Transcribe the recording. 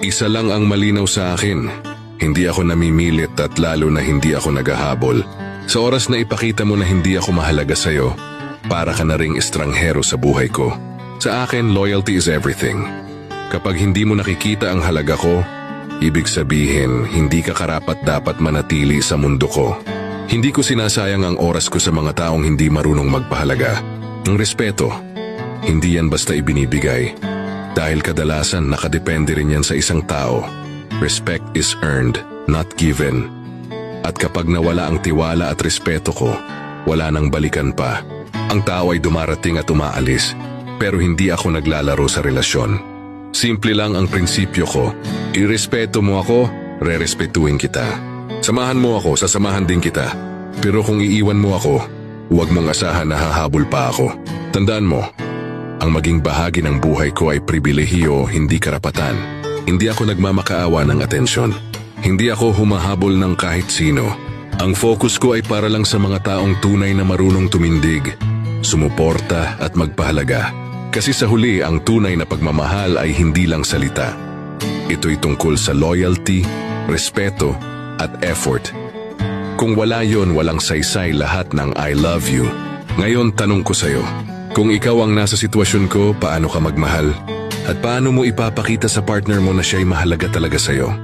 Isa lang ang malinaw sa akin. Hindi ako namimilit at lalo na hindi ako nagahabol. Sa oras na ipakita mo na hindi ako mahalaga sa'yo, para ka na ring estranghero sa buhay ko. Sa akin, loyalty is everything. Kapag hindi mo nakikita ang halaga ko, ibig sabihin hindi ka karapat dapat manatili sa mundo ko. Hindi ko sinasayang ang oras ko sa mga taong hindi marunong magpahalaga. Ang respeto, hindi yan basta ibinibigay. Dahil kadalasan nakadepende rin yan sa isang tao. Respect is earned, not given. At kapag nawala ang tiwala at respeto ko, wala nang balikan pa. Ang tao ay dumarating at umaalis, pero hindi ako naglalaro sa relasyon. Simple lang ang prinsipyo ko. Irespeto mo ako, rerespetuhin kita. Samahan mo ako, sasamahan din kita. Pero kung iiwan mo ako, huwag mong asahan na hahabol pa ako. Tandaan mo, ang maging bahagi ng buhay ko ay pribilehiyo, hindi karapatan. Hindi ako nagmamakaawa ng atensyon. Hindi ako humahabol ng kahit sino. Ang focus ko ay para lang sa mga taong tunay na marunong tumindig, sumuporta at magpahalaga. Kasi sa huli, ang tunay na pagmamahal ay hindi lang salita. Ito'y tungkol sa loyalty, respeto, at effort. Kung wala yon, walang saysay lahat ng I love you. Ngayon, tanong ko sa'yo, kung ikaw ang nasa sitwasyon ko, paano ka magmahal? At paano mo ipapakita sa partner mo na siya'y mahalaga talaga sa'yo?